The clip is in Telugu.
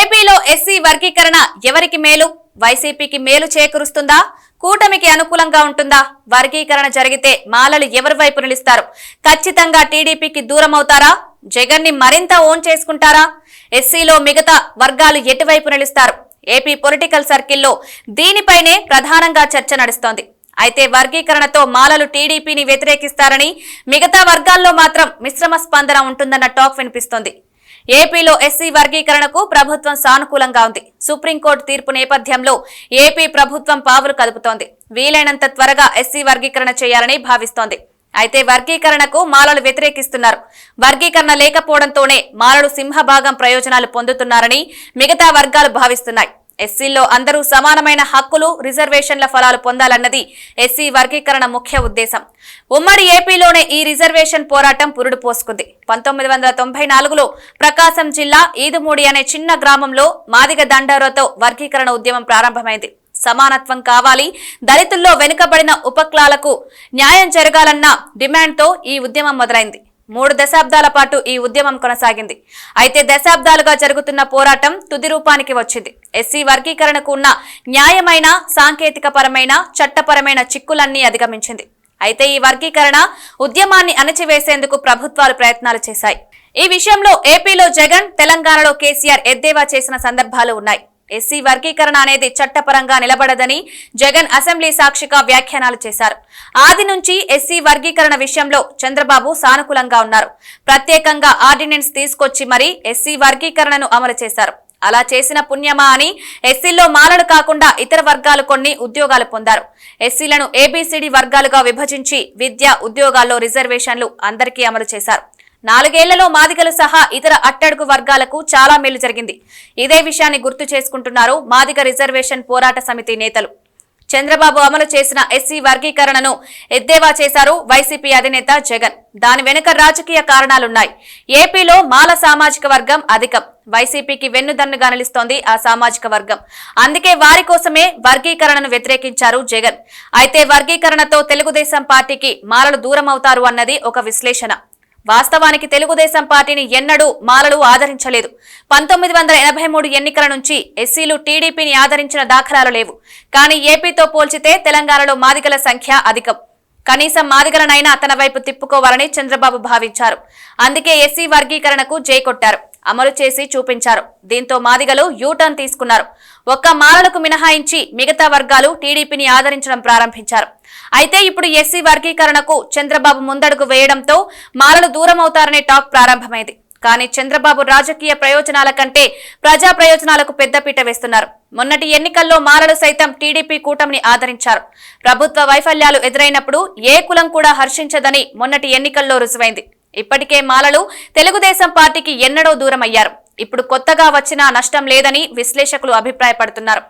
ఏపీలో ఎస్సీ వర్గీకరణ ఎవరికి మేలు? వైసీపీకి మేలు చేకూరుస్తుందా? కూటమికి అనుకూలంగా ఉంటుందా? వర్గీకరణ జరిగితే మాలలు ఎవరి వైపు నిలుస్తారు? ఖచ్చితంగా టీడీపీకి దూరం అవుతారా జగన్ని మరింత ఓన్ చేసుకుంటారా? ఎస్సీలో మిగతా వర్గాలు ఎటువైపు నిలుస్తారు? ఏపీ పొలిటికల్ సర్కిల్లో దీనిపైనే ప్రధానంగా చర్చ నడుస్తోంది. అయితే వర్గీకరణతో మాలలు టీడీపీని వ్యతిరేకిస్తారని మిగతా వర్గాల్లో మాత్రం మిశ్రమ స్పందన ఉంటుందన్న టాక్ వినిపిస్తోంది. ఏపీలో ఎస్సీ వర్గీకరణకు ప్రభుత్వం సానుకూలంగా ఉంది. సుప్రీంకోర్టు తీర్పు నేపథ్యంలో ఏపీ ప్రభుత్వం పావులు కదుపుతోంది. వీలైనంత త్వరగా ఎస్సీ వర్గీకరణ చేయాలని భావిస్తోంది. అయితే వర్గీకరణకు మాలలు వ్యతిరేకిస్తున్నారు. వర్గీకరణ లేకపోవడంతోనే మాలలు సింహభాగం ప్రయోజనాలు పొందుతున్నారని మిగతా వర్గాలు భావిస్తున్నాయి. ఎస్సీల్లో అందరూ సమానమైన హక్కులు రిజర్వేషన్ల ఫలాలు పొందాలన్నది ఎస్సీ వర్గీకరణ ముఖ్య ఉద్దేశం. ఉమ్మడి ఏపీలోనే ఈ రిజర్వేషన్ పోరాటం పురుడు పోసుకుంది. పంతొమ్మిది వందల తొంభై నాలుగులో ప్రకాశం జిల్లా ఈదుమూడి అనే చిన్న గ్రామంలో మాదిగ దండారోతో వర్గీకరణ ఉద్యమం ప్రారంభమైంది. సమానత్వం కావాలి దళితుల్లో వెనుకబడిన ఉపక్లాలకు న్యాయం జరగాలన్న డిమాండ్తో ఈ ఉద్యమం మొదలైంది. మూడు దశాబ్దాల పాటు ఈ ఉద్యమం కొనసాగింది. అయితే దశాబ్దాలుగా జరుగుతున్న పోరాటం తుది రూపానికి వచ్చింది. ఎస్సీ వర్గీకరణకు ఉన్న న్యాయమైన సాంకేతిక పరమైన చట్టపరమైన చిక్కులన్నీ అధిగమించింది. అయితే ఈ వర్గీకరణ ఉద్యమాన్ని అణచివేసేందుకు ప్రభుత్వాలు ప్రయత్నాలు చేశాయి. ఈ విషయంలో ఏపీలో జగన్ తెలంగాణలో కేసీఆర్ ఎద్దేవా చేసిన సందర్భాలు ఉన్నాయి. ఎస్సీ వర్గీకరణ అనేది చట్టపరంగా నిలబడదని జగన్ అసెంబ్లీ సాక్షిగా వ్యాఖ్యానాలు చేశారు. ఆది నుంచి ఎస్సీ వర్గీకరణ విషయంలో చంద్రబాబు సానుకూలంగా ఉన్నారు. ప్రత్యేకంగా ఆర్డినెన్స్ తీసుకొచ్చి మరీ ఎస్సీ వర్గీకరణను అమలు చేశారు. అలా చేసిన పుణ్యమా అని ఎస్సీల్లో మాలలు కాకుండా ఇతర వర్గాలు కొన్ని ఉద్యోగాలు పొందారు. ఎస్సీలను ఏబీసీడీ వర్గాలుగా విభజించి విద్య ఉద్యోగాల్లో రిజర్వేషన్లు అందరికీ అమలు చేశారు. నాలుగేళ్ళలో మాదిగలు సహా ఇతర అట్టడుగు వర్గాలకు చాలా మేలు జరిగింది. ఇదే విషయాన్ని గుర్తు చేసుకుంటున్నారు మాదిగ రిజర్వేషన్ పోరాట సమితి నేతలు. చంద్రబాబు అమలు చేసిన ఎస్సీ వర్గీకరణను ఎద్దేవా చేశారు వైసీపీ అధినేత జగన్. దాని వెనుక రాజకీయ కారణాలున్నాయి. ఏపీలో మాల సామాజిక వర్గం అధికం. వైసీపీకి వెన్నుదన్నుగా నిలుస్తోంది ఆ సామాజిక వర్గం. అందుకే వారి కోసమే వర్గీకరణను వ్యతిరేకించారు జగన్. అయితే వర్గీకరణతో తెలుగుదేశం పార్టీకి మాలలు దూరం అవుతారు అన్నది ఒక విశ్లేషణ. వాస్తవానికి తెలుగుదేశం పార్టీని ఎన్నడూ మాలలు ఆదరించలేదు. పంతొమ్మిది వందల ఎనభై మూడు ఎన్నికల నుంచి ఎస్సీలు టీడీపీని ఆదరించిన దాఖలాలు లేవు. కానీ ఏపీతో పోల్చితే తెలంగాణలో మాదిగల సంఖ్య అధికం. కనీసం మాదిగలనైనా తన వైపు తిప్పుకోవాలని చంద్రబాబు భావించారు. అందుకే ఎస్సీ వర్గీకరణకు జై కొట్టారు. అమలు చేసి చూపించారు. దీంతో మాదిగలు యూటర్న్ తీసుకున్నారు. ఒక్క మాలలకు మినహాయించి మిగతా వర్గాలు టీడీపీని ఆదరించడం ప్రారంభించారు. అయితే ఇప్పుడు ఎస్సీ వర్గీకరణకు చంద్రబాబు ముందడుగు వేయడంతో మాలలు దూరం అవుతారనే టాక్ ప్రారంభమైంది. కానీ చంద్రబాబు రాజకీయ ప్రయోజనాల కంటే ప్రజా ప్రయోజనాలకు పెద్దపీట వేస్తున్నారు. మొన్నటి ఎన్నికల్లో మాలలు సైతం టీడీపీ కూటమిని ఆదరించారు. ప్రభుత్వ వైఫల్యాలు ఎదురైనప్పుడు ఏ కులం కూడా హర్షించదని మొన్నటి ఎన్నికల్లో రుజువైంది. ఇప్పటికే మాలలు తెలుగుదేశం పార్టీకి ఎన్నడో దూరం అయ్యారు ఇప్పుడు కొత్తగా వచ్చినా నష్టం లేదని విశ్లేషకులు అభిప్రాయపడుతున్నారు.